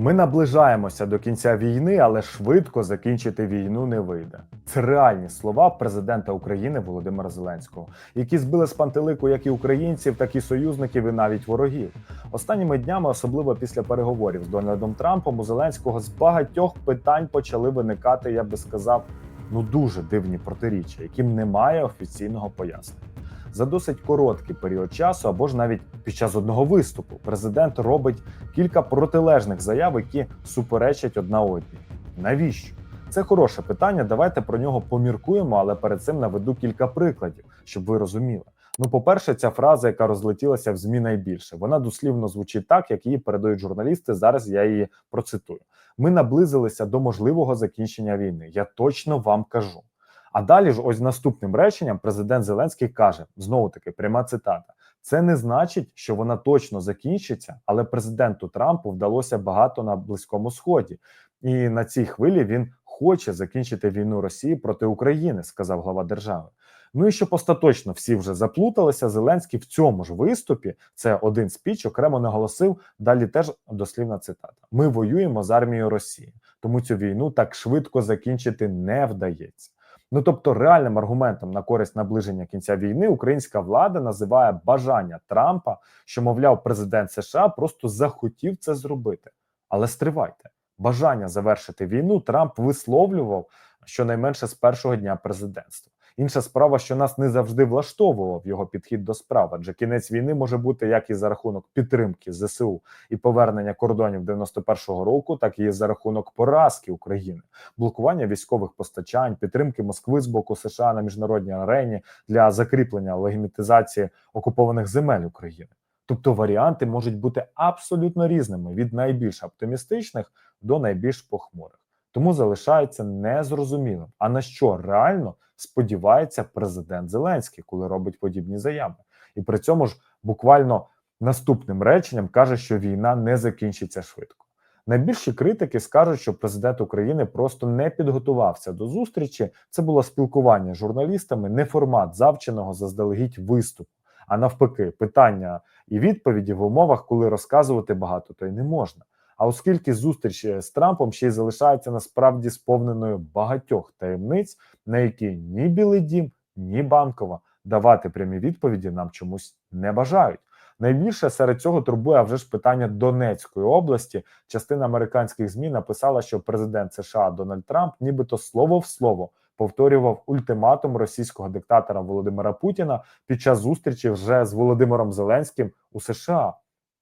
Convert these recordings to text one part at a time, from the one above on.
Ми наближаємося до кінця війни, але швидко закінчити війну не вийде. Це реальні слова президента України Володимира Зеленського, які збили з пантелику як і українців, так і союзників, і навіть ворогів. Останніми днями, особливо після переговорів з Дональдом Трампом, у Зеленського з багатьох питань почали виникати, я би сказав, ну дуже дивні протиріччя, яким немає офіційного пояснення. За досить короткий період часу, або ж навіть під час одного виступу, президент робить кілька протилежних заяв, які суперечать одна одній. Навіщо? Це хороше питання. Давайте про нього поміркуємо, але перед цим наведу кілька прикладів, щоб ви розуміли. Ну, по-перше, ця фраза, яка розлетілася в змі найбільше, вона дослівно звучить так, як її передають журналісти. Зараз я її процитую. Ми наблизилися до можливого закінчення війни. Я точно вам кажу. А далі ж, ось наступним реченням, президент Зеленський каже: знову таки пряма цитата: це не значить, що вона точно закінчиться, але президенту Трампу вдалося багато на близькому сході, і на цій хвилі він хоче закінчити війну Росії проти України, сказав глава держави. Ну і щоб остаточно всі вже заплуталися, Зеленський в цьому ж виступі це один спіч окремо наголосив. Далі теж дослівна цитата: Ми воюємо з армією Росії, тому цю війну так швидко закінчити не вдається. Ну тобто, реальним аргументом на користь наближення кінця війни українська влада називає бажання Трампа, що, мовляв, президент США просто захотів це зробити. Але стривайте, бажання завершити війну Трамп висловлював щонайменше з першого дня президентства. Інша справа, що нас не завжди влаштовував його підхід до справ, адже кінець війни може бути як і за рахунок підтримки ЗСУ і повернення кордонів 91-го року, так і за рахунок поразки України, блокування військових постачань, підтримки Москви з боку США на міжнародній арені для закріплення легімітизації окупованих земель України. Тобто варіанти можуть бути абсолютно різними від найбільш оптимістичних до найбільш похмурих. Тому залишається незрозумілим, а на що реально сподівається президент Зеленський, коли робить подібні заяви, і при цьому ж буквально наступним реченням каже, що війна не закінчиться швидко. Найбільші критики скажуть, що президент України просто не підготувався до зустрічі. Це було спілкування з журналістами, не формат завченого заздалегідь виступу, а навпаки, питання і відповіді в умовах, коли розказувати багато, то й не можна. А оскільки зустріч з Трампом ще й залишається насправді сповненою багатьох таємниць, на які ні Білий Дім, ні банкова давати прямі відповіді нам чомусь не бажають. Найбільше серед цього турбує вже ж питання Донецької області. Частина американських змі написала, що президент США Дональд Трамп, нібито слово в слово, повторював ультиматум російського диктатора Володимира Путіна під час зустрічі вже з Володимиром Зеленським у США.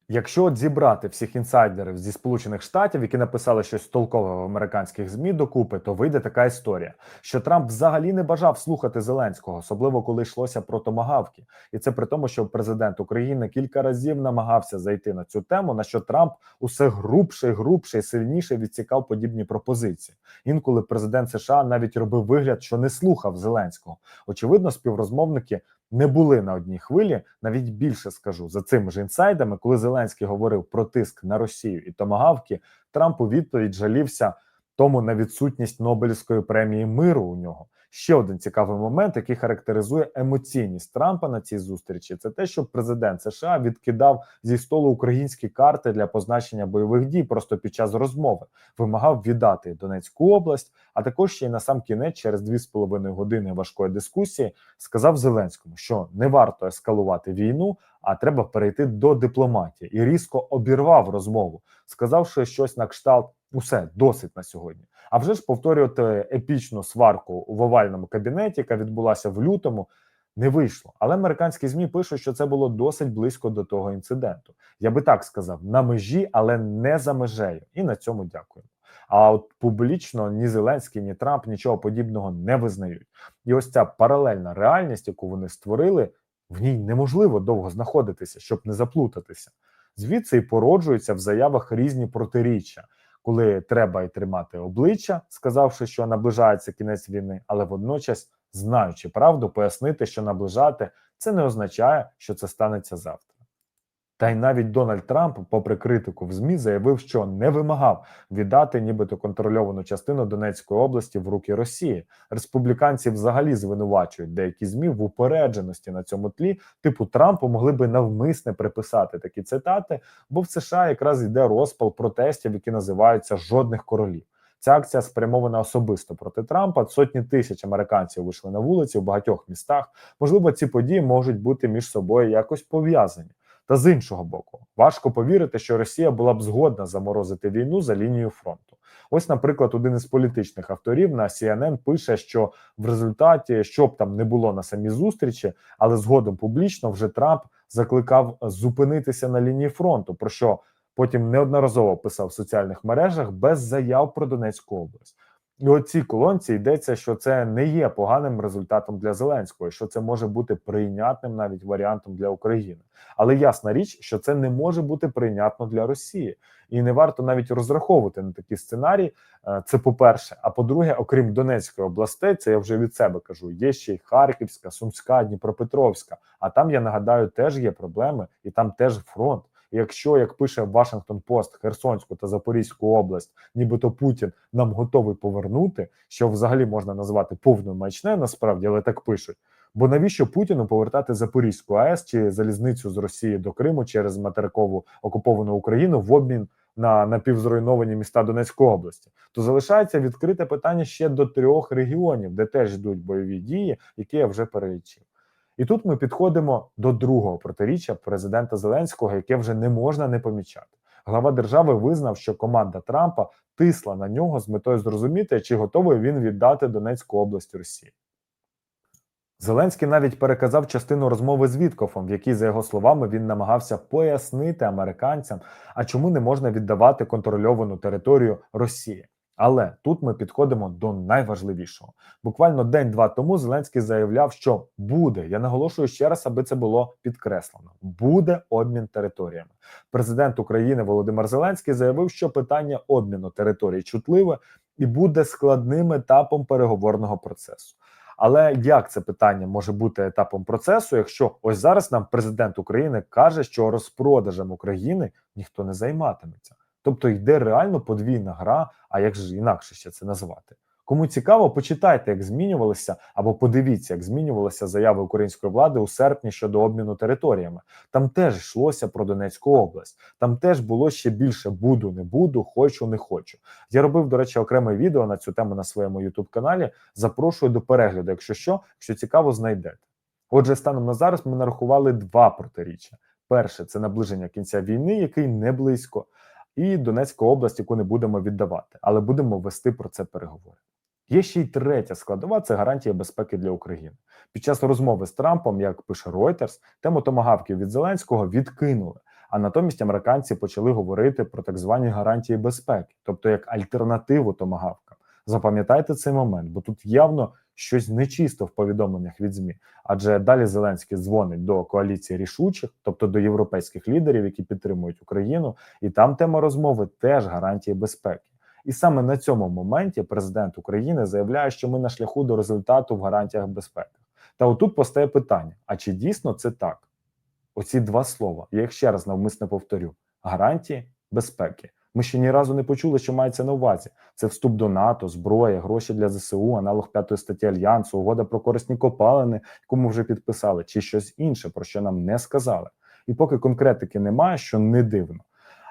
Якщо от зібрати всіх інсайдерів зі Сполучених Штатів, які написали щось толкове в американських змі докупи, то вийде така історія, що Трамп взагалі не бажав слухати Зеленського, особливо коли йшлося про томагавки, і це при тому, що президент України кілька разів намагався зайти на цю тему, на що Трамп усе грубше, грубше і сильніше відсікав подібні пропозиції. Інколи президент США навіть робив вигляд, що не слухав Зеленського. Очевидно, співрозмовники не були на одній хвилі. Навіть більше скажу за цими ж інсайдами, коли Зеленський говорив про тиск на Росію і томагавки, Трамп у відповідь жалівся тому на відсутність Нобелівської премії миру у нього. Ще один цікавий момент, який характеризує емоційність Трампа на цій зустрічі, це те, що президент США відкидав зі столу українські карти для позначення бойових дій просто під час розмови, вимагав віддати Донецьку область, а також ще й на сам кінець, через дві з половиною години важкої дискусії, сказав Зеленському, що не варто ескалувати війну, а треба перейти до дипломатії, і різко обірвав розмову, сказавши щось на кшталт. Усе досить на сьогодні. А вже ж повторювати епічну сварку в овальному кабінеті, яка відбулася в лютому, не вийшло. Але американські змі пишуть, що це було досить близько до того інциденту. Я би так сказав, на межі, але не за межею. І на цьому дякуємо. А от публічно ні Зеленський, ні Трамп нічого подібного не визнають. І ось ця паралельна реальність, яку вони створили, в ній неможливо довго знаходитися, щоб не заплутатися. Звідси і породжуються в заявах різні протиріччя коли треба й тримати обличчя, сказавши, що наближається кінець війни, але водночас, знаючи правду, пояснити, що наближати це не означає, що це станеться завтра. Та й навіть Дональд Трамп, попри критику в ЗМІ, заявив, що не вимагав віддати нібито контрольовану частину Донецької області в руки Росії. Республіканці взагалі звинувачують деякі змі в упередженості на цьому тлі. Типу Трампу могли би навмисне приписати такі цитати, бо в США якраз йде розпал протестів, які називаються жодних королів. Ця акція спрямована особисто проти Трампа. Сотні тисяч американців вийшли на вулиці в багатьох містах. Можливо, ці події можуть бути між собою якось пов'язані. Та з іншого боку, важко повірити, що Росія була б згодна заморозити війну за лінією фронту. Ось, наприклад, один із політичних авторів на CNN пише, що в результаті, що там не було на самій зустрічі, але згодом публічно вже Трамп закликав зупинитися на лінії фронту, про що потім неодноразово писав в соціальних мережах без заяв про Донецьку область. І у цій колонці йдеться, що це не є поганим результатом для Зеленського, що це може бути прийнятним навіть варіантом для України. Але ясна річ, що це не може бути прийнятно для Росії, і не варто навіть розраховувати на такі сценарії. Е, Це по-перше. А по-друге, окрім Донецької областей, це я вже від себе кажу. Є ще й Харківська, Сумська, Дніпропетровська. А там я нагадаю, теж є проблеми, і там теж фронт. Якщо, як пише Вашингтон Пост, Херсонську та Запорізьку область, нібито Путін нам готовий повернути, що взагалі можна назвати повною маячнею, насправді, але так пишуть. Бо навіщо Путіну повертати Запорізьку АЕС чи залізницю з Росії до Криму через материкову окуповану Україну в обмін на напівзруйновані міста Донецької області? То залишається відкрите питання ще до трьох регіонів, де теж йдуть бойові дії, які я вже перелічив. І тут ми підходимо до другого протиріччя президента Зеленського, яке вже не можна не помічати. Глава держави визнав, що команда Трампа тисла на нього з метою зрозуміти, чи готовий він віддати Донецьку область Росії. Зеленський навіть переказав частину розмови з Віткофом, в якій, за його словами, він намагався пояснити американцям, а чому не можна віддавати контрольовану територію Росії. Але тут ми підходимо до найважливішого. Буквально день-два тому Зеленський заявляв, що буде. Я наголошую ще раз, аби це було підкреслено. Буде обмін територіями. Президент України Володимир Зеленський заявив, що питання обміну територій чутливе і буде складним етапом переговорного процесу. Але як це питання може бути етапом процесу, якщо ось зараз нам президент України каже, що розпродажем України ніхто не займатиметься? Тобто йде реально подвійна гра, а як же інакше ще це назвати? Кому цікаво, почитайте, як змінювалися, або подивіться, як змінювалися заяви української влади у серпні щодо обміну територіями. Там теж йшлося про Донецьку область. Там теж було ще більше буду, не буду, хочу, не хочу. Я робив, до речі, окреме відео на цю тему на своєму youtube каналі. Запрошую до перегляду, якщо що, якщо цікаво, знайдете. Отже, станом на зараз ми нарахували два протиріччя: перше це наближення кінця війни, який не близько і Донецьку область, яку не будемо віддавати, але будемо вести про це переговори. Є ще й третя складова це гарантія безпеки для України. Під час розмови з Трампом, як пише Reuters, тему томагавків від Зеленського відкинули. А натомість американці почали говорити про так звані гарантії безпеки, тобто як альтернативу томагавкам. Запам'ятайте цей момент, бо тут явно щось нечисто в повідомленнях від змі. Адже далі Зеленський дзвонить до коаліції рішучих, тобто до європейських лідерів, які підтримують Україну, і там тема розмови теж гарантії безпеки. І саме на цьому моменті президент України заявляє, що ми на шляху до результату в гарантіях безпеки. Та отут постає питання: а чи дійсно це так? Оці два слова. Я їх ще раз навмисно повторю: гарантії безпеки. Ми ще ні разу не почули, що мається на увазі. Це вступ до НАТО, зброя, гроші для ЗСУ, аналог п'ятої статті Альянсу, угода про корисні копалини, яку ми вже підписали, чи щось інше, про що нам не сказали. І поки конкретики немає, що не дивно.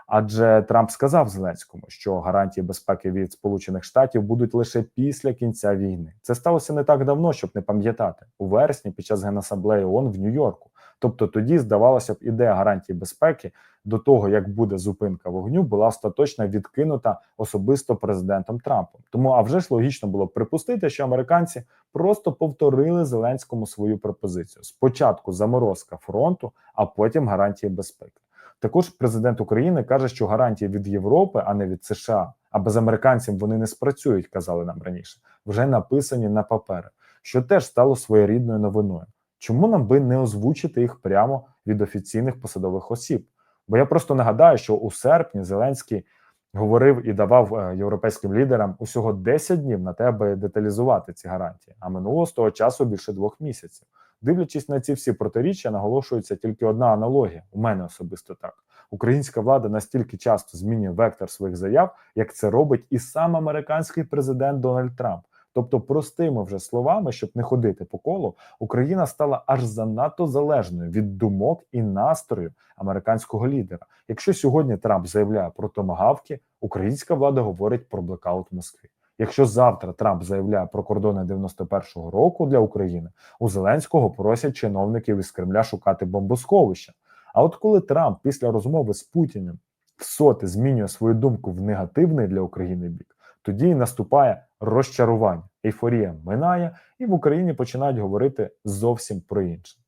Адже Трамп сказав Зеленському, що гарантії безпеки від Сполучених Штатів будуть лише після кінця війни. Це сталося не так давно, щоб не пам'ятати у вересні під час генасамблеї ООН в Нью-Йорку. Тобто тоді здавалося б, ідея гарантії безпеки до того, як буде зупинка вогню, була остаточно відкинута особисто президентом Трампом. Тому а вже ж логічно було припустити, що американці просто повторили Зеленському свою пропозицію: спочатку заморозка фронту, а потім гарантії безпеки. Також президент України каже, що гарантії від Європи, а не від США, а без американців вони не спрацюють, казали нам раніше. Вже написані на папери, що теж стало своєрідною новиною. Чому нам би не озвучити їх прямо від офіційних посадових осіб? Бо я просто нагадаю, що у серпні Зеленський говорив і давав е, європейським лідерам усього 10 днів на те, аби деталізувати ці гарантії. А минуло з того часу більше двох місяців. Дивлячись на ці всі протиріччя, наголошується тільки одна аналогія. У мене особисто так. Українська влада настільки часто змінює вектор своїх заяв, як це робить і сам американський президент Дональд Трамп. Тобто, простими вже словами, щоб не ходити по колу, Україна стала аж занадто залежною від думок і настрою американського лідера. Якщо сьогодні Трамп заявляє про томагавки, українська влада говорить про блекаут в Москві. Якщо завтра Трамп заявляє про кордони 91-го року для України, у Зеленського просять чиновників із Кремля шукати бомбосховища. А от коли Трамп після розмови з Путіним в соти змінює свою думку в негативний для України бік, тоді наступає розчарування, ейфорія минає, і в Україні починають говорити зовсім про інше.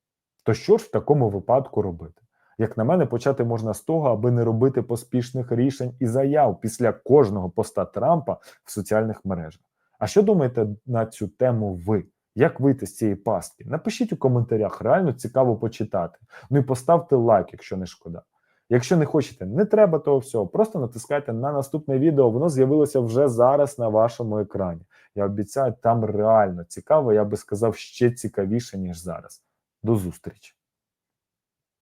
То що ж в такому випадку робити? Як на мене, почати можна з того, аби не робити поспішних рішень і заяв після кожного поста Трампа в соціальних мережах. А що думаєте на цю тему ви? Як вийти з цієї пастки? Напишіть у коментарях, реально цікаво почитати. Ну і поставте лайк, якщо не шкода. Якщо не хочете, не треба того всього. Просто натискайте на наступне відео. Воно з'явилося вже зараз на вашому екрані. Я обіцяю, там реально цікаво, я би сказав, ще цікавіше, ніж зараз. До зустрічі!